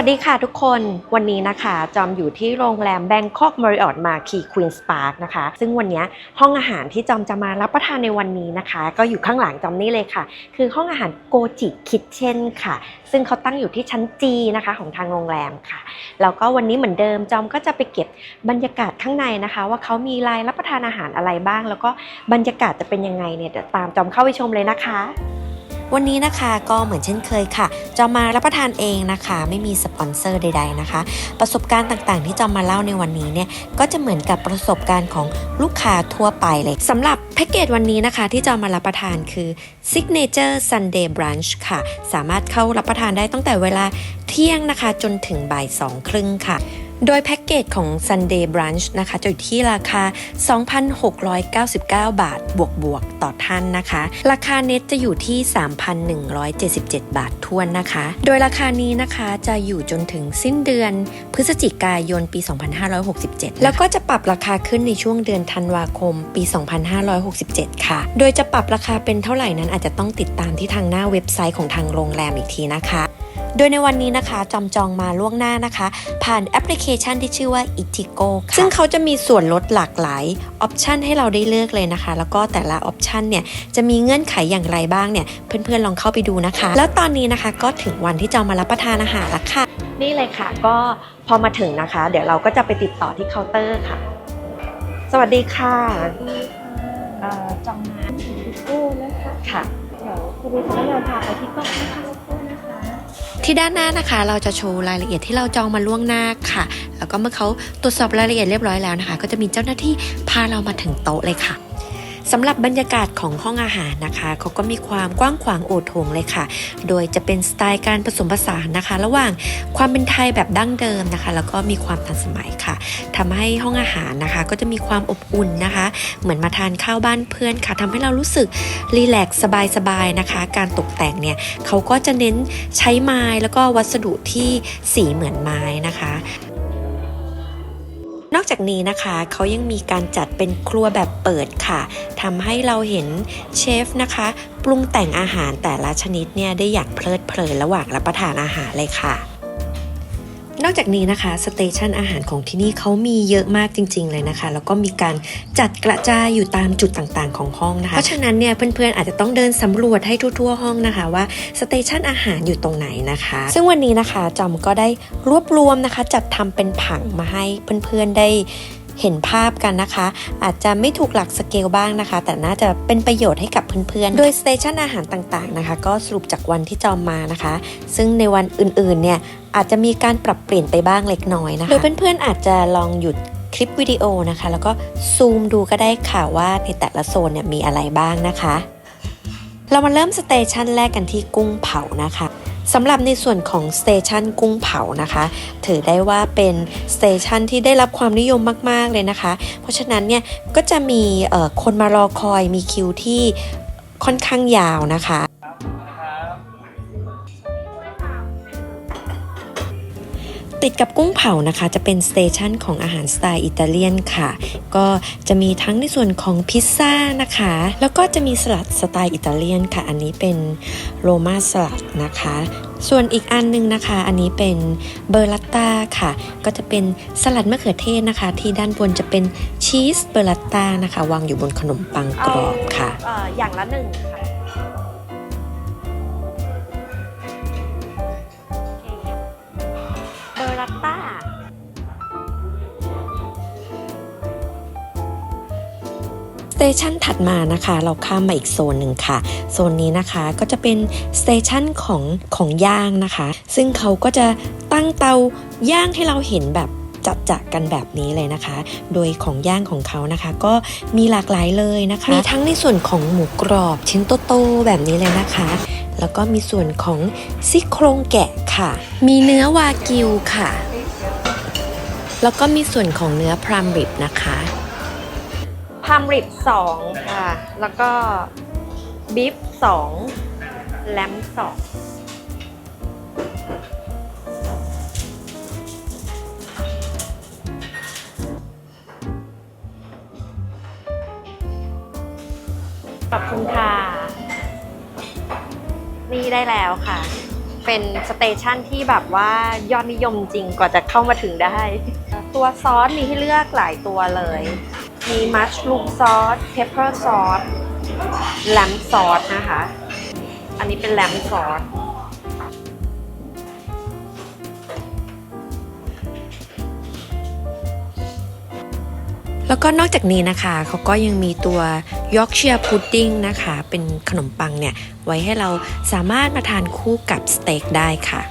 สวัสดีค่ะทุกคนวันนี้นะคะ จอมอยู่ที่โรงแรม Bangkok Marriott Marquis Queen's Park นะคะ ซึ่งวันนี้ห้องอาหารที่จอมจะมารับประทานในวันนี้นะคะ ก็อยู่ข้างหลังจอมนี่เลยค่ะ คือห้องอาหารโกจิคิทเช่นค่ะ ซึ่งเขาตั้งอยู่ที่ชั้นจีนะคะของทางโรงแรมค่ะ แล้วก็วันนี้เหมือนเดิมจอมก็จะไปเก็บบรรยากาศข้างในนะคะ ว่าเขามีรายรับประทานอาหารอะไรบ้าง แล้วก็บรรยากาศจะเป็นยังไงเนี่ยเดี๋ยวตามจอมเข้าไปชมเลยนะคะ วันนี้นะคะก็เหมือนเช่นเคยค่ะ จะมารับประทานเองนะคะ ไม่มีสปอนเซอร์ใด ๆนะคะ ประสบการณ์ต่างๆ ที่จะมาเล่าในวันนี้เนี่ยก็จะเหมือนกับประสบการณ์ของลูกค้าทั่วไปเลยสำหรับแพ็กเกจวันนี้นะคะ ที่จะมารับประทานคือ Signature Sunday Brunch ค่ะ สามารถเข้ารับประทานได้ตั้งแต่เวลาเที่ยงนะคะ จนถึงบ่ายสองครึ่งค่ะ โดยแพ็กเกจของ Sunday Brunch นะคะจะอยู่ที่ราคา 2,699 บาท บวกบวกๆต่อท่านนะคะ ราคาเน็ตจะอยู่ที่ 3,177 บาททวนนะคะ โดยราคานี้นะคะจะอยู่จนถึงสิ้นเดือน พฤศจิกายนปี 2567 แล้วก็จะปรับราคาขึ้นในช่วงเดือนธันวาคมปี 2567 ค่ะ โดยจะปรับราคาเป็นเท่าไหร่นั้นอาจจะต้องติดตามที่ทางหน้าเว็บไซต์ของทางโรงแรมอีกทีนะคะ โดยในวันนี้นะคะจอมจองมาล่วงหน้านะคะ ผ่านแอปพลิเคชันที่ชื่อว่า Itigo ค่ะซึ่งเขาจะมีส่วนลดหลากหลายออปชันให้เราได้เลือกเลยนะคะ แล้วก็แต่ละออปชันเนี่ยจะมีเงื่อนไขอย่างไรบ้างเนี่ยเพื่อนๆลองเข้าไปดูนะคะ แล้วตอนนี้นะคะก็ถึงวันที่จอมมารับประทานอาหารแล้วค่ะ นี่เลยค่ะก็พอมาถึงนะคะ เดี๋ยวเราก็จะไปติดต่อที่เคาน์เตอร์ค่ะ สวัสดีค่ะเอ่อจองน้ำถึงพิกู้นะคะค่ะเดี๋ยวคุณวิทย์จะเดินพาไปที่โต๊ะนะคะสักครู่นะคะ ที่ด้านหน้านะคะ เราจะโชว์รายละเอียดที่เราจองมาล่วงหน้าค่ะ แล้วก็เมื่อเขาตรวจสอบรายละเอียดเรียบร้อยแล้วนะคะ ก็จะมีเจ้าหน้าที่พาเรามาถึงโต๊ะเลยค่ะ สำหรับบรรยากาศของห้องอาหารนะคะเขาก็มีความกว้างขวางโอโถงเลยค่ะ โดยจะเป็นสไตล์การผสมผสานนะคะ ระหว่างความเป็นไทยแบบดั้งเดิมนะคะ แล้วก็มีความทันสมัยค่ะทำให้ห้องอาหารนะคะ ก็จะมีความอบอุ่นนะคะ เหมือนมาทานข้าวบ้านเพื่อนค่ะทำให้เรารู้สึกรีแลกซ์สบายๆนะคะ การตกแต่งเนี่ยเขาก็จะเน้นใช้ไม้แล้วก็วัสดุที่สีเหมือนไม้นะคะ นอกจากนี้นะคะเขายังมีการจัดเป็นครัวแบบเปิดค่ะทำให้เราเห็นเชฟนะคะ ปรุงแต่งอาหารแต่ละชนิดเนี่ยได้อย่างเพลิดเพลินระหว่างรับประทานอาหารเลยค่ะ นอกจากนี้นะคะสเตชันอาหารของที่นี่เขามีเยอะมากจริง ๆ เลยนะคะ แล้วก็มีการจัดกระจายอยู่ตามจุดต่างๆ ของห้องนะคะ เพราะฉะนั้นเนี่ยเพื่อนๆอาจจะต้องเดินสำรวจให้ทั่วๆห้องนะคะว่าสเตชันอาหารอยู่ตรงไหนนะคะ ซึ่งวันนี้นะคะจอมก็ได้รวบรวมนะคะ จัดทำเป็นผังมาให้เพื่อนๆได้เห็นภาพกันนะคะ อาจจะไม่ถูกหลักสเกลบ้างนะคะ แต่น่าจะเป็นประโยชน์ให้กับเพื่อนๆ โดยสเตชันอาหารต่างๆนะคะ ก็สรุปจากวันที่จอมมานะคะ ซึ่งในวันอื่นๆเนี่ย อาจจะมีการปรับเปลี่ยนไปบ้างเล็กน้อยนะคะโดยเพื่อนๆอาจจะลองหยุดคลิปวิดีโอนะคะ แล้วก็ซูมดูก็ได้ค่ะว่าในแต่ละโซนเนี่ยมีอะไรบ้างนะคะ เรามาเริ่มสเตชันแรกกันที่กุ้งเผานะคะสำหรับในส่วนของสเตชันกุ้งเผานะคะ ถือได้ว่าเป็นสเตชันที่ได้รับความนิยมมาก ๆ เลยนะคะ เพราะฉะนั้นเนี่ยก็จะมีเอ่อคนมารอคอยมีคิวที่ค่อนข้างยาวนะคะ ติดกับกุ้งเผานะคะ จะเป็นสเตชันของอาหารสไตล์อิตาเลียนค่ะ ก็จะมีทั้งในส่วนของพิซซ่านะคะ แล้วก็จะมีสลัดสไตล์อิตาเลียนค่ะ อันนี้เป็นโรมาสลัดนะคะ ส่วนอีกอันหนึงนะคะ อันนี้เป็นเบอร์ลัตตาค่ะ ก็จะเป็นสลัดมะเขือเทศนะคะ ที่ด้านบนจะเป็นชีสเบอร์ลัตตานะคะ วางอยู่บนขนมปังกรอบค่ะอย่างละหนึ่งค่ะ เตชันถัดมานะคะ เราข้ามมาอีกโซนหนึ่งค่ะ โซนนี้นะคะก็จะเป็นสเตชันของของย่างนะคะ ซึ่งเขาก็จะตั้งเตาย่างให้เราเห็นแบบจัดจักันแบบนี้เลยนะคะ โดยของย่างของเขานะคะ ก็มีหลากหลายเลยนะคะ มีทั้งในส่วนของหมูกรอบชิ้นโตๆแบบนี้เลยนะคะ แล้วก็มีส่วนของซี่โครงแกะค่ะ มีเนื้อวากิวค่ะ แล้วก็มีส่วนของเนื้อพรามริบนะคะ พามริบสองค่ะ แล้วก็บีฟสองแลมสองขอบคุณค่ะ นี่ได้แล้วค่ะ เป็นสเตชันที่แบบว่ายอดนิยมจริงกว่าจะเข้ามาถึงได้ ตัวซอสมีให้เลือกหลายตัวเลย มีมัชลูมซอสเพปเปอร์ซอสแลมซอสนะคะ อันนี้เป็นแลมซอสแล้วก็นอกจากนี้นะคะเขาก็ยังมีตัวยอร์กเชียร์พุดดิ้งนะคะ เป็นขนมปังเนี่ย ไว้ให้เราสามารถมาทานคู่กับสเต็กได้ค่ะ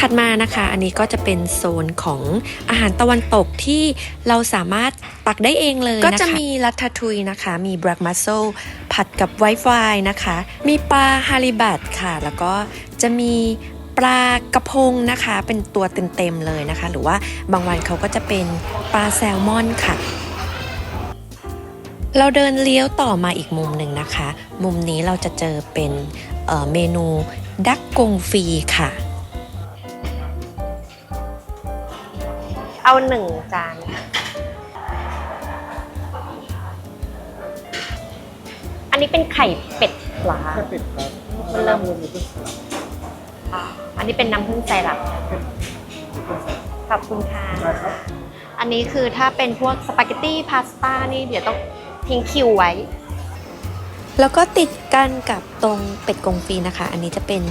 ถัดมานะคะ อันนี้ก็จะเป็นโซนของอาหารตะวันตกที่เราสามารถตักได้เองเลยนะคะก็จะมีลัตทาทุยนะคะ มีบรักมัสโซผัดกับไวไฟนะคะ มีปลาฮาริบัตค่ะ แล้วก็จะมีปลากระพงนะคะ เป็นตัวเต็มๆเลยนะคะ หรือว่าบางวันเขาก็จะเป็นปลาแซลมอนค่ะเราเดินเลี้ยวต่อมาอีกมุมหนึ่งนะคะ มุมนี้เราจะเจอเป็นเเมนูดักกงฟรีค่ะ เอาหนึ่งจานอันนี้เป็นไข่เป็ดปลา แค่เป็ดครับมันเริ่มรวมมีเพื่อนสลับอ่าอันนี้เป็นน้ำผึ้งไซรัปเพื่อนสลับขอบคุณค่ะได้ครับอันนี้คือถ้าเป็นพวกสปาเกตตี้พาสต้านี่เดี๋ยวต้องทิ้งคิวไว้ แล้วก็ติด กันกับตรงเป็ดกงฟีนะคะ อันนี้จะเป็น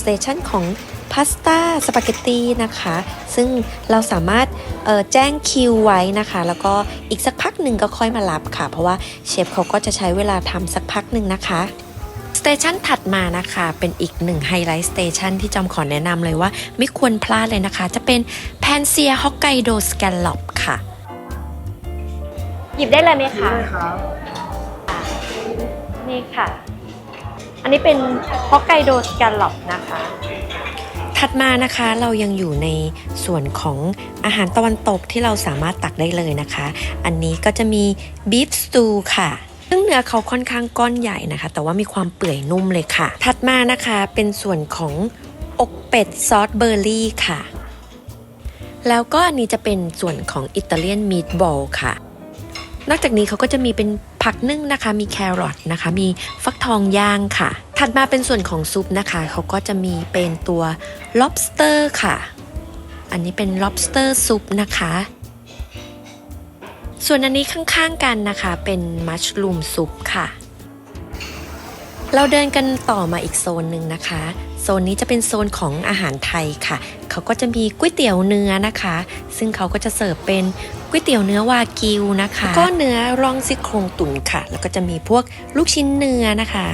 สเตชันของพาสต้าสปาเกตตีนะคะ ซึ่งเราสามารถเอ่อแจ้งคิวไว้นะคะ แล้วก็อีกสักพักหนึ่งก็ค่อยมารับค่ะ เพราะว่าเชฟเขาก็จะใช้เวลาทำสักพักหนึ่งนะคะสเตชันถัดมานะคะเป็นอีกหนึ่งไฮไลท์สเตชันที่จอมขอแนะนำเลยว่าไม่ควรพลาดเลยนะคะ จะเป็นแพนเซียฮอกไกโดสแกลลอปค่ะ หยิบได้เลยไหมคะได้ครับนี่ค่ะ อันนี้เป็นฮอกไกโดสแกลลอปนะคะ ถัดมานะคะเรายังอยู่ในส่วนของอาหารตะวันตกที่เราสามารถตักได้เลยนะคะ อันนี้ก็จะมีบีฟสตูค่ะซึ่งเนื้อเขาค่อนข้างก้อนใหญ่นะคะ แต่ว่ามีความเปื่อยนุ่มเลยค่ะ ถัดมานะคะเป็นส่วนของอกเป็ดซอสเบอร์รี่ค่ะ แล้วก็อันนี้จะเป็นส่วนของอิตาเลียนมีดบอลค่ะ นอกจากนี้เขาก็จะมีเป็นผักนึ่งนะคะ มีแครอทนะคะ มีฟักทองย่างค่ะ ถัดมาเป็นส่วนของซุปนะคะ เขาก็จะมีเป็นตัว lobster ค่ะ อันนี้เป็น lobster ซุปนะคะ ส่วนอันนี้ข้างๆกันนะคะเป็นมัชลูมซุปค่ะ เราเดินกันต่อมาอีกโซนหนึ่งนะคะ โซนนี้จะเป็นโซนของอาหารไทยค่ะ เขาก็จะมีก๋วยเตี๋ยวเนื้อนะคะ ซึ่งเขาก็จะเสิร์ฟเป็นก๋วยเตี๋ยวเนื้อวากิวนะคะก็เนื้อร่องซี่โครงตุ๋นค่ะ แล้วก็จะมีพวกลูกชิ้นเนื้อนะคะ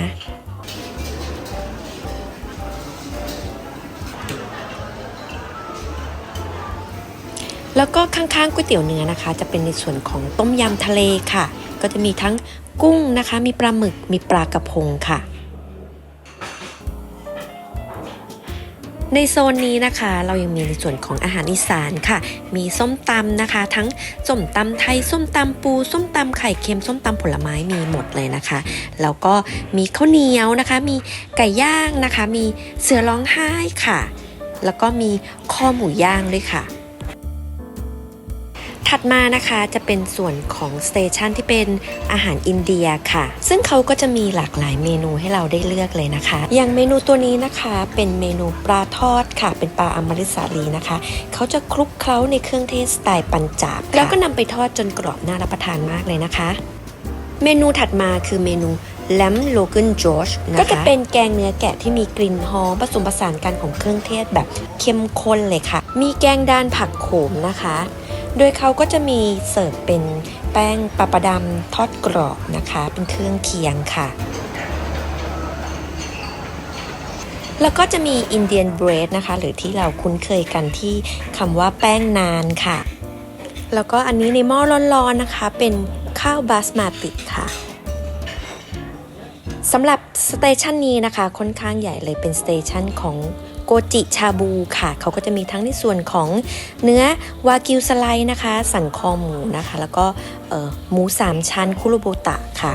แล้วก็ข้างๆก๋วยเตี๋ยวเนื้อนะคะ จะเป็นในส่วนของต้มยำทะเลค่ะ ก็จะมีทั้งกุ้งนะคะ มีปลาหมึกมีปลากระพงค่ะ ในโซนนี้นะคะเรายังมีในส่วนของอาหารอีสานค่ะ มีส้มตำนะคะ ทั้งส้มตำไทยส้มตำปู ส้มตำไข่เค็มส้มตำผลไม้มีหมดเลยนะคะ แล้วก็มีข้าวเหนียวนะคะ มีไก่ย่างนะคะ มีเสือร้องไห้ค่ะ แล้วก็มีข้อหมูย่างด้วยค่ะ ถัดมานะคะจะเป็นส่วนของสเตชันที่เป็นอาหารอินเดียค่ะ ซึ่งเขาก็จะมีหลากหลายเมนูให้เราได้เลือกเลยนะคะ อย่างเมนูตัวนี้นะคะเป็นเมนูปลาทอดค่ะ เป็นปลาอมฤตสาลีนะคะ เขาจะคลุกเคล้าในเครื่องเทศสไตล์ปัญจาบแล้วก็นำไปทอดจนกรอบน่ารับประทานมากเลยนะคะ เมนูถัดมาคือเมนูแลมโลเกนจอชนะคะก็จะเป็นแกงเนื้อแกะที่มีกลิ่นหอมผสมผสานกันของเครื่องเทศแบบเข้มข้นเลยค่ะ มีแกงดานผักโขมนะคะ โดยเขาก็จะมีเสิร์ฟเป็นแป้งปลาปดำทอดกรอบนะคะ เป็นเครื่องเคียงค่ะ แล้วก็จะมีอินเดียนเบรดนะคะ หรือที่เราคุ้นเคยกันที่คำว่าแป้งนานค่ะ แล้วก็อันนี้ในหม้อร้อนๆนะคะ เป็นข้าวบาสมาติค่ะสำหรับสเตชันนี้นะคะค่อนข้างใหญ่เลยเป็นสเตชันของ กจิชาบูค่ะ เขาก็จะมีทั้งในส่วนของเนื้อวากิวสไลด์นะคะ สันคอหมูนะคะ แล้วก็หมูสามชั้นคุโรโบตะค่ะ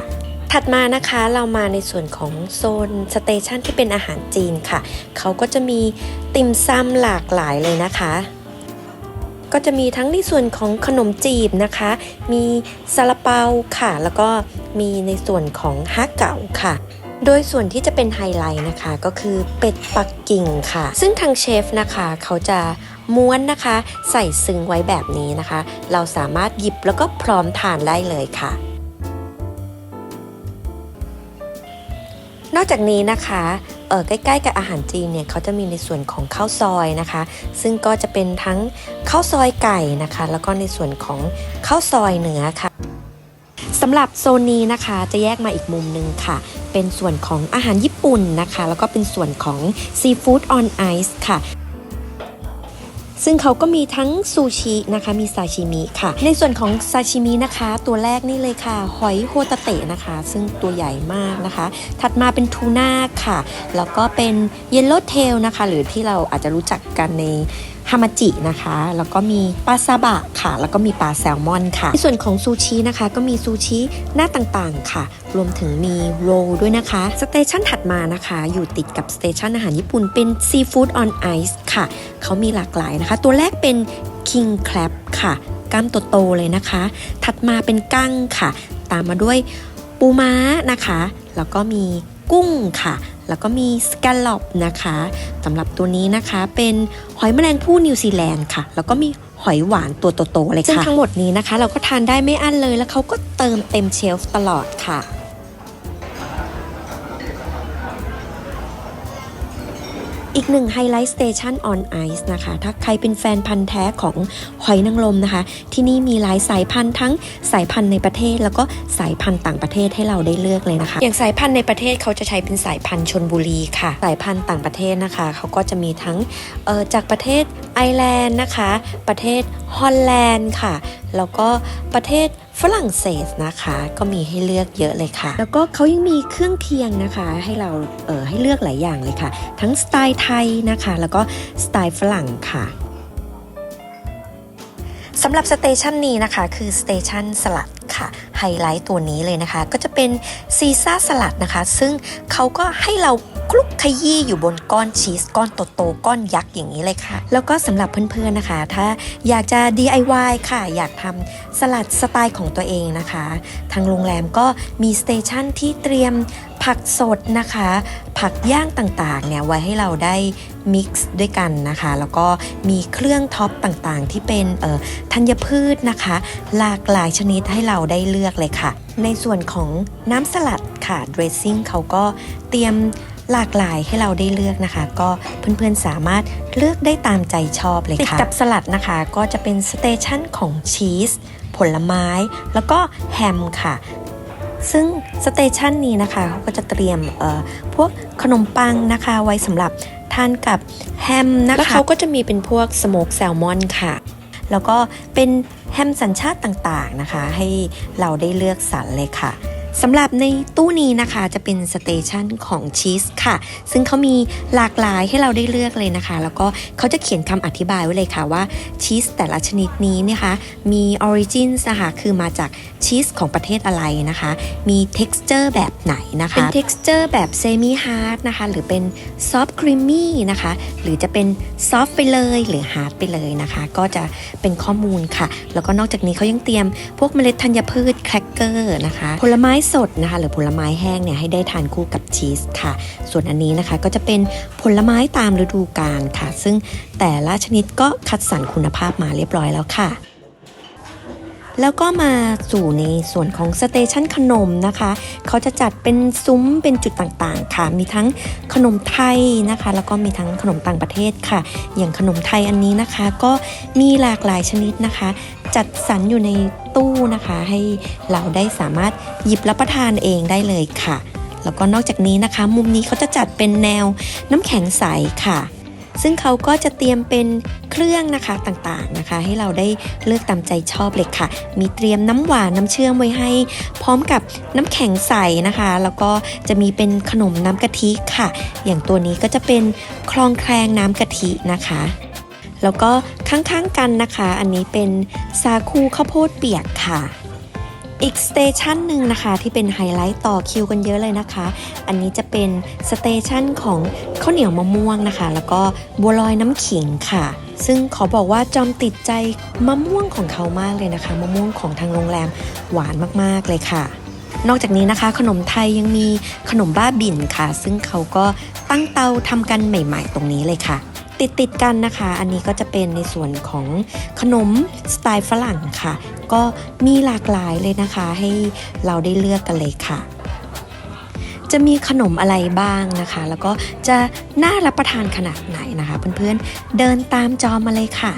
ถัดมานะคะเรามาในส่วนของโซนสเตชันที่เป็นอาหารจีนค่ะ เขาก็จะมีติ่มซำหลากหลายเลยนะคะ ก็จะมีทั้งในส่วนของขนมจีบนะคะ มีซาลาเปาค่ะ แล้วก็มีในส่วนของฮักเก๋าค่ะ โดยส่วนที่จะเป็นไฮไลท์นะคะก็คือเป็ดปักกิ่งค่ะ ซึ่งทางเชฟนะคะเขาจะม้วนนะคะ ใส่ซึ้งไว้แบบนี้นะคะ เราสามารถหยิบแล้วก็พร้อมทานได้เลยค่ะ นอกจากนี้นะคะเออใกล้ๆกับอาหารจีนเนี่ยเขาจะมีในส่วนของข้าวซอยนะคะ ซึ่งก็จะเป็นทั้งข้าวซอยไก่นะคะ แล้วก็ในส่วนของข้าวซอยเนื้อค่ะำหรับโซนนี้นะคะจะแยกมาอีกมุมหนึ่งค่ะ เป็นส่วนของอาหารญี่ปุ่นนะคะ แล้วก็เป็นส่วนของซีฟู้ดออนไอซ์ค่ะซึ่งเขาก็มีทั้งซูชินะคะ มีซาชิมิค่ะ ในส่วนของซาชิมินะคะ ตัวแรกนี่เลยค่ะ หอยโฮตาเตะนะคะ ซึ่งตัวใหญ่มากนะคะ ถัดมาเป็นทูน่าค่ะ แล้วก็เป็นเยลโล่เทลนะคะ หรือที่เราอาจจะรู้จักกันใน ฮามาจินะคะ แล้วก็มีปลาซาบะค่ะ แล้วก็มีปลาแซลมอนค่ะ ในส่วนของซูชินะคะ ก็มีซูชิหน้าต่างๆค่ะ รวมถึงมีโรลด้วยนะคะ สเตชันถัดมานะคะ อยู่ติดกับสเตชันอาหารญี่ปุ่นเป็นซีฟู้ดออนไอซ์ค่ะ เขามีหลากหลายนะคะ ตัวแรกเป็น King Crab ค่ะกล้ามโตๆเลยนะคะ ถัดมาเป็นกั้งค่ะ ตามมาด้วยปูม้านะคะ แล้วก็มีกุ้งค่ะ แล้วก็มีสแกลลอปนะคะสำหรับตัวนี้นะคะเป็นหอยแมลงภู่นิวซีแลนด์ค่ะ แล้วก็มีหอยหวานตัวโตๆเลยค่ะซึ่งทั้งหมดนี้นะคะ เราก็ทานได้ไม่อั้นเลยแล้วเขาก็เติมเต็มเชลฟ์ตลอดค่ะ อีกหนึ่งไฮไลท์สเตชันออนไอซ์นะคะ ถ้าใครเป็นแฟนพันธ์แท้ของหอยนางรมนะคะ ที่นี่มีหลายสายพันธุ์ทั้งสายพันธุ์ในประเทศ แล้วก็สายพันธุ์ต่างประเทศให้เราได้เลือกเลยนะคะ อย่างสายพันธุ์ในประเทศเขาจะใช้เป็นสายพันธุ์ชนบุรีค่ะ สายพันธุ์ต่างประเทศนะคะ เขาก็จะมีทั้งเอ่อจากประเทศ ไอร์แลนด์นะคะ ประเทศฮอลแลนด์ค่ะ แล้วก็ประเทศฝรั่งเศสนะคะ ก็มีให้เลือกเยอะเลยค่ะ แล้วก็เขายังมีเครื่องเคียงนะคะ ให้เราเออให้เลือกหลายอย่างเลยค่ะ ทั้งสไตล์ไทยนะคะ แล้วก็สไตล์ฝรั่งค่ะสำหรับสเตชันนี้นะคะ คือสเตชันสลัดค่ะไฮไลท์ตัวนี้เลยนะคะ ก็จะเป็นซีซ่าสลัดนะคะ ซึ่งเขาก็ให้เรา คลุกขยี้อยู่บนก้อนชีสก้อนโตๆก้อนยักษ์อย่างนี้เลยค่ะ แล้วก็สำหรับเพื่อนๆนะคะ ถ้าอยากจะ DIY ค่ะ อยากทำสลัดสไตล์ของตัวเองนะคะ ทางโรงแรมก็มีสเตชันที่เตรียมผักสดนะคะ ผักย่างต่างๆเนี่ยไว้ให้เราได้มิกซ์ด้วยกันนะคะ แล้วก็มีเครื่องท็อปต่างๆ ที่เป็นเอ่อธัญพืชนะคะ หลากหลายชนิดให้เราได้เลือกเลยค่ะ ในส่วนของน้ำสลัดค่ะดรสซิ่งเขาก็เตรียม หลากหลายให้เราได้เลือกนะคะ ก็เพื่อนๆสามารถเลือกได้ตามใจชอบเลยค่ะติดกับสลัดนะคะก็จะเป็นสเตชันของชีสผลไม้ แล้วก็แฮมค่ะซึ่งสเตชันนี้นะคะเขาก็จะเตรียมเอ่อพวกขนมปังนะคะไว้สำหรับทานกับแฮมนะคะแล้วเขาก็จะมีเป็นพวกสโมกแซลมอนค่ะ แล้วก็เป็นแฮมสัญชาติต่างๆนะคะ ให้เราได้เลือกสรรเลยค่ะ สำหรับในตู้นี้นะคะจะเป็นสเตชันของชีสค่ะ ซึ่งเขามีหลากหลายให้เราได้เลือกเลยนะคะ แล้วก็เขาจะเขียนคำอธิบายไว้เลยค่ะว่าชีสแต่ละชนิดนี้นะคะ มีออริจินนะคะคือมาจากชีสของประเทศอะไรนะคะ มี texture แบบไหนนะคะ เป็น texture แบบเซมิฮาร์ดนะคะ หรือเป็น soft creamy นะคะ หรือจะเป็น soft ไปเลยหรือ hard ไปเลยนะคะ ก็จะเป็นข้อมูลค่ะ แล้วก็นอกจากนี้เขายังเตรียมพวกเมล็ดธัญพืชแครกเกอร์นะคะ ผลไม้สดนะคะหรือผลไม้แห้งเนี่ยให้ได้ทานคู่กับชีสค่ะ ส่วนอันนี้นะคะก็จะเป็นผลไม้ตามฤดูกาลค่ะ ซึ่งแต่ละชนิดก็คัดสรรคุณภาพมาเรียบร้อยแล้วค่ะ แล้วก็มาสู่ในส่วนของสเตชันขนมนะคะ เขาจะจัดเป็นซุ้มเป็นจุดต่างๆ ค่ะ มีทั้งขนมไทยนะคะ แล้วก็มีทั้งขนมต่างประเทศค่ะ อย่างขนมไทยอันนี้นะคะ ก็มีหลากหลายชนิดนะคะ จัดสรรอยู่ในตู้นะคะ ให้เราได้สามารถหยิบรับประทานเองได้เลยค่ะ แล้วก็นอกจากนี้นะคะ มุมนี้เขาจะจัดเป็นแนวน้ำแข็งใสค่ะ ซึ่งเขาก็จะเตรียมเป็นเครื่องนะคะต่างๆนะคะ ให้เราได้เลือกตามใจชอบเลยค่ะ มีเตรียมน้ำหวานน้ำเชื่อมไว้ให้ พร้อมกับน้ำแข็งใสนะคะ แล้วก็จะมีเป็นขนมน้ำกะทิค่ะ อย่างตัวนี้ก็จะเป็นคลองแครงน้ำกะทินะคะแล้วก็ข้างๆกันนะคะ อันนี้เป็นซาคูข้าวโพดเปียกค่ะ อีกสเตชันหนึ่งนะคะที่เป็นไฮไลท์ต่อคิวกันเยอะเลยนะคะ อันนี้จะเป็นสเตชันของข้าวเหนียวมะม่วงนะคะ แล้วก็บัวลอยน้ำขิงค่ะ ซึ่งขอบอกว่าจอมติดใจมะม่วงของเขามากเลยนะคะ มะม่วงของทางโรงแรมหวานมากๆเลยค่ะ นอกจากนี้นะคะ ขนมไทยยังมีขนมบ้าบิ่นค่ะ ซึ่งเขาก็ตั้งเตาทำกันใหม่ ๆ ตรงนี้เลยค่ะ ติดติดกันนะคะ อันนี้ก็จะเป็นในส่วนของขนมสไตล์ฝรั่งค่ะ ก็มีหลากหลายเลยนะคะ ให้เราได้เลือกกันเลยค่ะจะมีขนมอะไรบ้างนะคะ แล้วก็จะน่ารับประทานขนาดไหนนะคะ เพื่อนๆเดินตามจอมาเลยค่ะ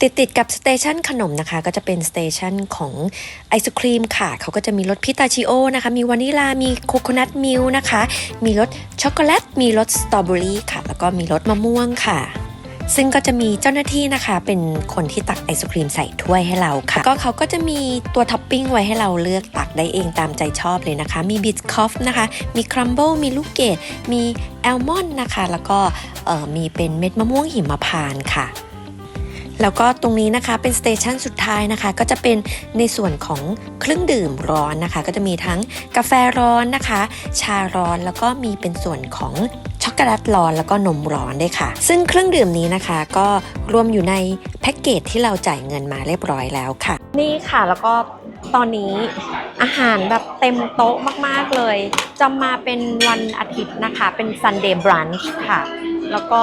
ติดติดกับสเตชันขนมนะคะ ก็จะเป็นสเตชันของไอศครีมค่ะ เขาก็จะมีรสพิตาชิโอนะคะ มีวานิลา มีโคโคนัทมิลนะคะ มีรสช็อกโกแลต มีรสสตรอเบอรี่ค่ะ แล้วก็มีรสมะม่วงค่ะ ซึ่งก็จะมีเจ้าหน้าที่นะคะ เป็นคนที่ตักไอศครีมใส่ถ้วยให้เราค่ะ ก็เขาก็จะมีตัวท็อปปิ้งไว้ให้เราเลือกตักได้เองตามใจชอบเลยนะคะ มีบิสคอฟนะคะ มีครัมเบิลมีลูกเกด มีแอลมอนด์นะคะ แล้วก็เอ่อมีเป็นเม็ดมะม่วงหิมพานต์ค่ะ แล้วก็ตรงนี้นะคะเป็นสเตชันสุดท้ายนะคะ ก็จะเป็นในส่วนของเครื่องดื่มร้อนนะคะ ก็จะมีทั้งกาแฟร้อนนะคะ ชาร้อนแล้วก็มีเป็นส่วนของช็อกโกแลตร้อนแล้วก็นมร้อนด้วยค่ะ ซึ่งเครื่องดื่มนี้นะคะ ก็รวมอยู่ในแพ็กเกจที่เราจ่ายเงินมาเรียบร้อยแล้วค่ะ นี่ค่ะแล้วก็ตอนนี้อาหารแบบเต็มโต๊ะมาก ๆ เลย จะมาเป็นวันอาทิตย์นะคะ เป็น Sunday brunch ค่ะ แล้วก็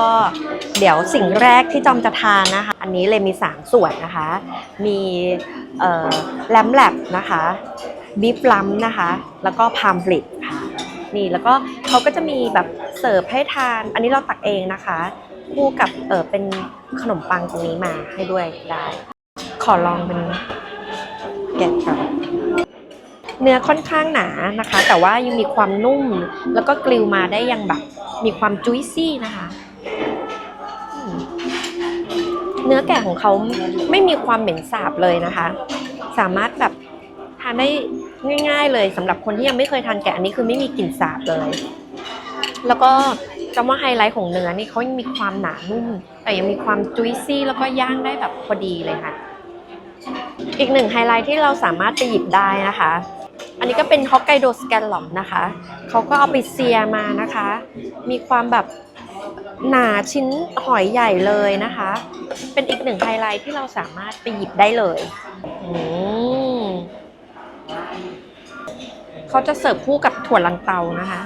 เดี๋ยวสิ่งแรกที่จอมจะทานนะคะ อันนี้เลยมี 3 ส่วนนะคะ มีแลมแลบนะคะบีฟลัมนะคะ แล้วก็พามบลิดค่ะนี่แล้วก็เขาก็จะมีแบบเสิร์ฟให้ทาน อันนี้เราตักเองนะคะ คู่กับเออเป็นขนมปังตรงนี้มาให้ด้วยได้ ขอลองเป็นแกะก่อน เนื้อค่อนข้างหนานะคะ แต่ว่ายังมีความนุ่ม แล้วก็กลิวมาได้ยังแบบมีความจุยซี่นะคะ เนื้อแกะของเขาไม่มีความเหม็นสาบเลยนะคะ สามารถแบบทานได้ง่าย ๆ เลยสำหรับคนที่ยังไม่เคยทานแกะอันนี้คือไม่มีกลิ่นสาบเลย แล้วก็จำว่าไฮไลท์ของเนื้อนี่เขายังมีความหนานุ่ม แต่ยังมีความจุยซี่ แล้วก็ย่างได้แบบพอดีเลยค่ะ อีกหนึ่งไฮไลท์ที่เราสามารถไปหยิบได้นะคะ อันนี้ก็เป็นฮอกไกโดสแกลลอปนะคะ เขาก็เอาไปเซียมานะคะ มีความแบบหนาชิ้นหอยใหญ่เลยนะคะ เป็นอีกหนึ่งไฮไลท์ที่เราสามารถไปหยิบได้เลยเขาจะเสิร์ฟคู่กับถั่วลันเตานะคะ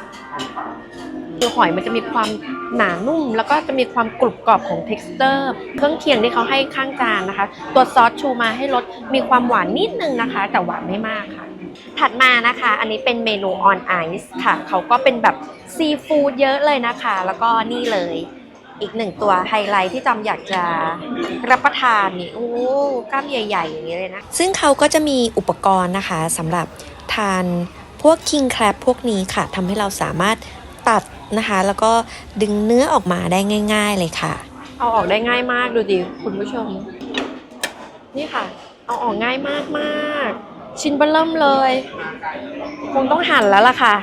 คือหอยมันจะมีความหนานุ่ม แล้วก็จะมีความกรุบกรอบของ t e x t อร์เครื่องเคียงที่เขาให้ข้างจานนะคะ ตัวซอสชูมาให้รสมีความหวานนิดนึงนะคะ แต่หวานไม่มากค่ะ ถัดมานะคะ อันนี้เป็นเมนู on ice ค่ะ เขาก็เป็นแบบซีฟู้ดเยอะเลยนะคะ แล้วก็นี่เลย อีกหนึ่งตัวไฮไลท์ที่จำอยากจะรับประทานนี่ โอ้กล้ามใหญ่ๆ อย่างนี้เลยนะ ซึ่งเขาก็จะมีอุปกรณ์นะคะสำหรับทานพวก king crab พวกนี้ค่ะทำให้เราสามารถตัดนะคะ แล้วก็ดึงเนื้อออกมาได้ง่าย ๆ เลยค่ะ เอาออกได้ง่ายมากดูดิคุณผู้ชม นี่ค่ะ เอาออกง่ายมากมากๆ ชิ้นเบอร์เริ่มเลย คงต้องหั่นแล้วล่ะค่ะ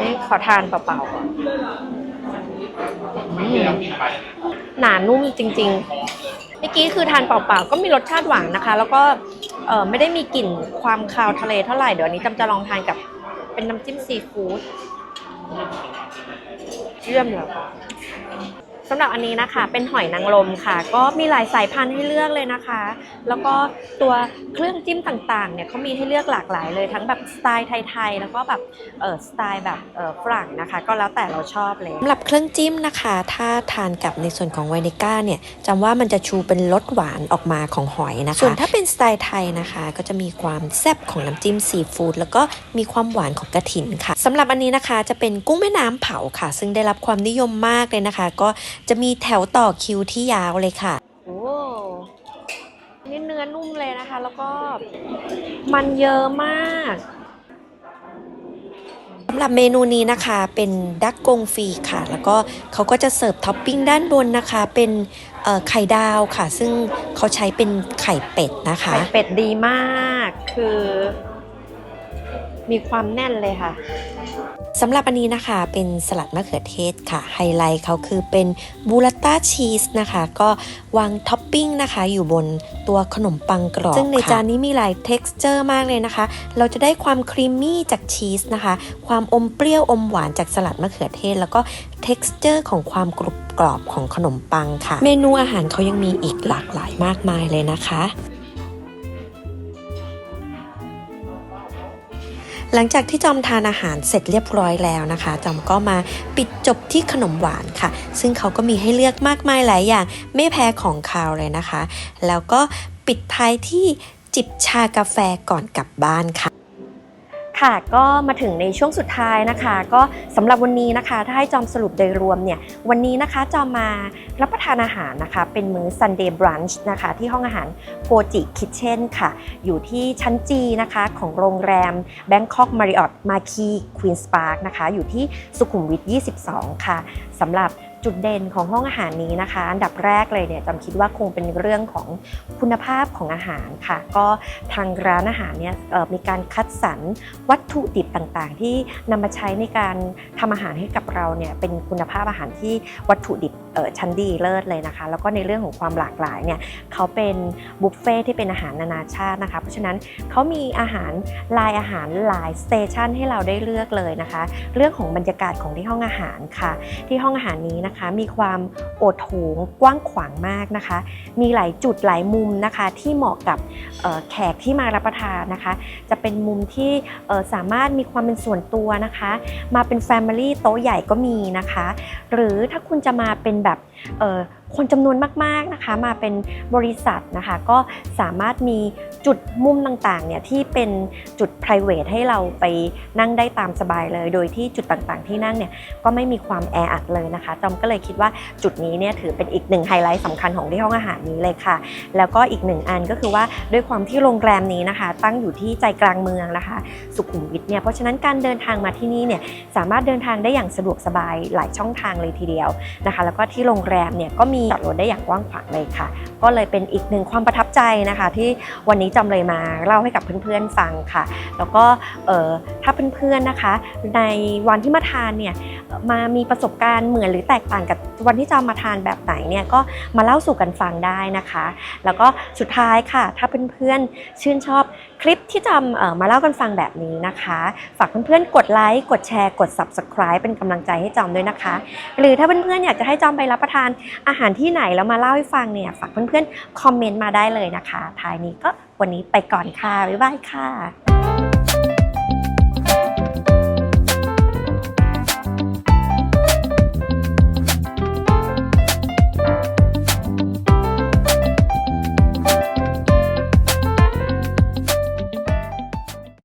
นี่ขอทานเปล่าๆก่อนหนานุ่มจริง ๆ เมื่อกี้คือทานเปล่าๆ ก็มีรสชาติหวานนะคะ แล้วก็ไม่ได้มีกลิ่นความคาวทะเลเท่าไหร่ เดี๋ยวอันนี้จำจะลองทานกับเป็นน้ำจิ้มซีฟู้ดเยี่ยมเลย สำหรับอันนี้นะคะเป็นหอยนางรมค่ะ ก็มีหลายสายพันธุ์ให้เลือกเลยนะคะ แล้วก็ตัวเครื่องจิ้มต่างๆเนี่ยเขามีให้เลือกหลากหลายเลยทั้งแบบสไตล์ไทยๆแล้วก็แบบเออสไตล์แบบเออฝรั่งนะคะ ก็แล้วแต่เราชอบเลยสำหรับเครื่องจิ้มนะคะ ถ้าทานกับในส่วนของไวนิก้าเนี่ยจำว่ามันจะชูเป็นรสหวานออกมาของหอยนะคะส่วนถ้าเป็นสไตล์ไทยนะคะ ก็จะมีความแซ่บของน้ำจิ้มซีฟู้ดแล้วก็มีความหวานของกระถินค่ะสำหรับอันนี้นะคะจะเป็นกุ้งแม่น้ำเผาค่ะ ซึ่งได้รับความนิยมมากเลยนะคะ ก็จะมีแถวต่อคิวที่ยาวเลยค่ะ โอ้นี่เนื้อนุ่มเลยนะคะ แล้วก็มันเยอะมากสำหหรับเมนูนี้นะคะเป็นดักกงฟรีค่ะ แล้วก็เขาก็จะเสิร์ฟท็อปปิ้งด้านบนนะคะ เป็นเอ่อไข่ดาวค่ะ ซึ่งเขาใช้เป็นไข่เป็ดนะคะ ไข่เป็ดดีมากคือ มีความแน่นเลยค่ะสำหรับอันนี้นะคะเป็นสลัดมะเขือเทศค่ะ ไฮไลท์เขาคือเป็นบูราต้าชีสนะคะ ก็วางท็อปปิ้งนะคะ อยู่บนตัวขนมปังกรอบ ซึ่งในจานนี้มีหลาย t e x t อร์มากเลยนะคะ เราจะได้ความครีมมี่จากชีสนะคะ ความอมเปรี้ยวอมหวานจากสลัดมะเขือเทศ แล้วก็ t e x t อร์ของความกรุบกรอบของขนมปังค่ะ เมนูอาหารเขายังมีอีกหลากหลายมากมายเลยนะคะ หลังจากที่จอมทานอาหารเสร็จเรียบร้อยแล้วนะคะ จอมก็มาปิดจบที่ขนมหวานค่ะ ซึ่งเขาก็มีให้เลือกมากมายหลายอย่าง ไม่แพ้ของคาวเลยนะคะ แล้วก็ปิดท้ายที่จิบชากาแฟก่อนกลับบ้านค่ะ ค่ะก็มาถึงในช่วงสุดท้ายนะคะ ก็สำหรับวันนี้นะคะถ้าให้จอมสรุปโดยรวมเนี่ยวันนี้นะคะจอมมารับประทานอาหารนะคะ เป็นมื้อ Sunday Brunch นะคะ ที่ห้องอาหารโ o จิ Kitchen ค่ะ อยู่ที่ชั้นจีนะคะของโรงแรม Bangkok Marriott Marquis Queen's Park นะคะ อยู่ที่สุขุมวิท 22 ค่ะสำหรับ จุดเด่นของห้องอาหารนี้นะคะ อันดับแรกเลยเนี่ยจำคิดว่าคงเป็นเรื่องของคุณภาพของอาหารค่ะ ก็ทางร้านอาหารเนี่ยมีการคัดสรรวัตถุดิบต่างๆ ที่นำมาใช้ในการทำอาหารให้กับเราเนี่ยเป็นคุณภาพอาหารที่วัตถุดิบชั้นดีเลิศเลยนะคะ แล้วก็ในเรื่องของความหลากหลายเนี่ยเขาเป็นบุฟเฟ่ที่เป็นอาหารนานาชาตินะคะ เพราะฉะนั้นเขามีอาหารลายอาหารหลายสเตชันให้เราได้เลือกเลยนะคะ เรื่องของบรรยากาศของที่ห้องอาหารค่ะ ที่ห้องอาหารนี้นะคะมีความโอดโถงกว้างขวางมากนะคะ มีหลายจุดหลายมุมนะคะที่เหมาะกับแขกที่มารับประทานนะคะ จะเป็นมุมที่สามารถมีความเป็นส่วนตัวนะคะ มาเป็นแฟมิลี่โต๊ะใหญ่ก็มีนะคะ หรือถ้าคุณจะมาเป็นแบบ คนจำนวนมากๆนะคะมาเป็นบริษัทนะคะก็สามารถมีจุดมุมต่างๆเนี่ยที่เป็นจุด private ให้เราไปนั่งได้ตามสบายเลย โดยที่จุดต่างๆที่นั่งเนี่ยก็ไม่มีความแออัดเลยนะคะจอมก็เลยคิดว่าจุดนี้เนี่ยถือเป็นอีกหนึ่งไฮไลท์สำคัญของที่ห้องอาหารนี้เลยค่ะ แล้วก็อีกหนึ่งอันก็คือว่าด้วยความที่โรงแรมนี้นะคะ ตั้งอยู่ที่ใจกลางเมืองนะคะ สุขุมวิทเนี่ยเพราะฉะนั้นการเดินทางมาที่นี่เนี่ยสามารถเดินทางได้อย่างสะดวกสบายหลายช่องทางเลยทีเดียวนะคะ แล้วก็ที่โรงแรมเนี่ยก็มีจอดรถได้อย่างกว้างขวางเลยค่ะ ก็เลยเป็นอีกหนึ่งความประทับใจนะคะ ที่วันนี้จำเลยมาเล่าให้กับเพื่อนๆฟังค่ะ แล้วก็ถ้าเพื่อนๆนะคะ ในวันที่มาทานเนี่ยมามีประสบการณ์เหมือนหรือแตกต่างกับวันที่จำมาทานแบบไหนเนี่ยก็มาเล่าสู่กันฟังได้นะคะ แล้วก็สุดท้ายค่ะ ถ้าเพื่อนๆชื่นชอบคลิปที่จำเอ่อมาเล่ากันฟังแบบนี้นะคะ ฝากเพื่อนๆกดไลค์กดแชร์กด subscribe เป็นกำลังใจให้จอมด้วยนะคะ หรือถ้าเพื่อนๆอยากจะให้จอมไปรับประทานอาหารที่ไหนแล้วมาเล่าให้ฟังเนี่ยฝากเพื่อนๆคอมเมนต์มาได้เลยนะคะท้ายนี้ก็วันนี้ไปก่อนค่ะบ๊ายบายค่ะ